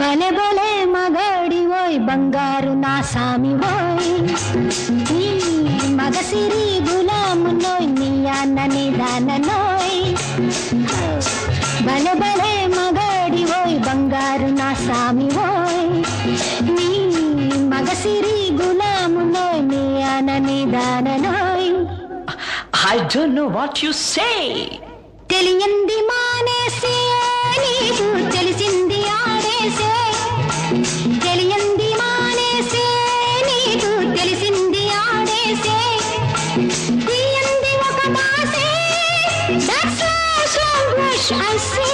బలె బలే మగాడి ఓయ్ బంగారు నా సామి ఓయ్. మగసిరి గులాము నోయ్ నీ అన్న నిదాన బలె బలే మగాడి ఓయ్ బంగారు నా సామి ఓయ్. నీ మగసిరి గులాము నోయ్ నీ అన్న నిదాన నోయ్ I don't know what you say. తెలియంది మానేసే నీకు తెలిసింది ఆడేసే. తెలియంది మానేసే నీకు తెలిసింది ఆడేసే. తీయంది ఒక why I see.